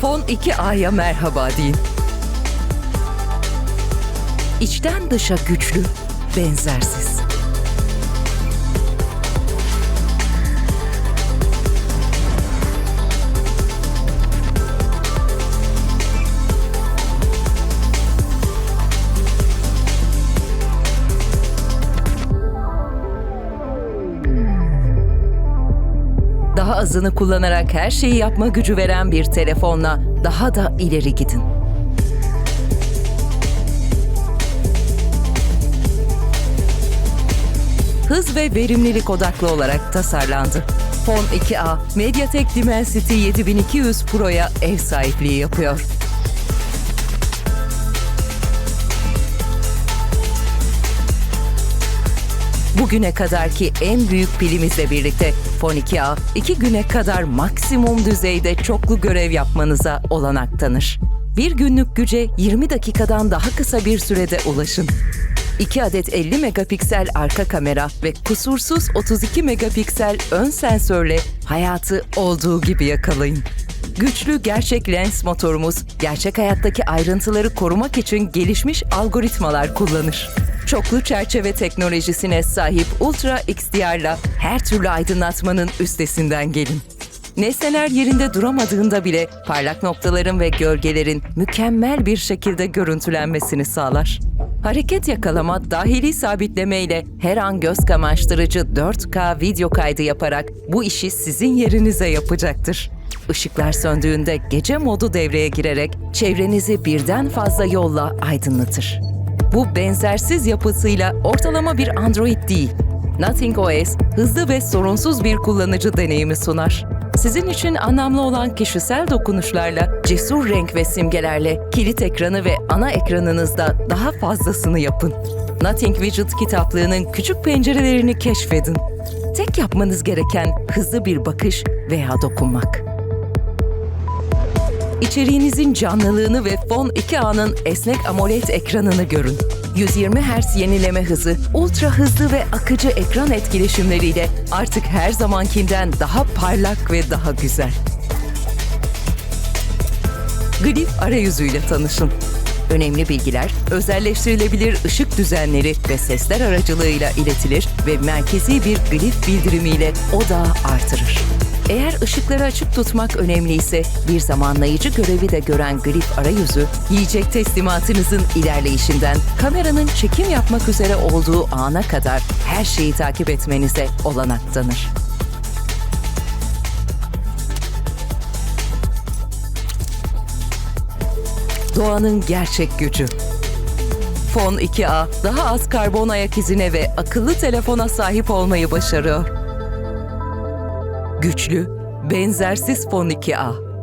Fon 2A'ya merhaba deyin. İçten dışa güçlü, benzersiz. Daha azını kullanarak her şeyi yapma gücü veren bir telefonla daha da ileri gidin. Hız ve verimlilik odaklı olarak tasarlandı. Phone 2A, MediaTek Dimensity 7200 Pro'ya ev sahipliği yapıyor. Bugüne kadarki en büyük pilimizle birlikte Phone 2A, iki güne kadar maksimum düzeyde çoklu görev yapmanıza olanak tanır. Bir günlük güce 20 dakikadan daha kısa bir sürede ulaşın. 2 adet 50 megapiksel arka kamera ve kusursuz 32 megapiksel ön sensörle hayatı olduğu gibi yakalayın. Güçlü gerçek lens motorumuz gerçek hayattaki ayrıntıları korumak için gelişmiş algoritmalar kullanır. Çoklu çerçeve teknolojisine sahip Ultra XDR'la her türlü aydınlatmanın üstesinden gelin. Nesneler yerinde duramadığında bile parlak noktaların ve gölgelerin mükemmel bir şekilde görüntülenmesini sağlar. Hareket yakalama dahili sabitleme ile her an göz kamaştırıcı 4K video kaydı yaparak bu işi sizin yerinize yapacaktır. Işıklar söndüğünde gece modu devreye girerek çevrenizi birden fazla yolla aydınlatır. Bu benzersiz yapısıyla ortalama bir Android değil, Nothing OS hızlı ve sorunsuz bir kullanıcı deneyimi sunar. Sizin için anlamlı olan kişisel dokunuşlarla, cesur renk ve simgelerle kilit ekranı ve ana ekranınızda daha fazlasını yapın. Nothing Widget kitaplığının küçük pencerelerini keşfedin. Tek yapmanız gereken hızlı bir bakış veya dokunmak. İçeriğinizin canlılığını ve Fon 2A'nın esnek AMOLED ekranını görün. 120 Hz yenileme hızı, ultra hızlı ve akıcı ekran etkileşimleriyle artık her zamankinden daha parlak ve daha güzel. Glif arayüzüyle tanışın. Önemli bilgiler, özelleştirilebilir ışık düzenleri ve sesler aracılığıyla iletilir ve merkezi bir glif bildirimiyle odağı artırır. Eğer ışıkları açık tutmak önemliyse bir zamanlayıcı görevi de gören glif arayüzü, yiyecek teslimatınızın ilerleyişinden kameranın çekim yapmak üzere olduğu ana kadar her şeyi takip etmenize olanak tanır. Doğanın gerçek gücü. Fon 2A daha az karbon ayak izine ve akıllı telefona sahip olmayı başarıyor. Güçlü, benzersiz Fon 2A.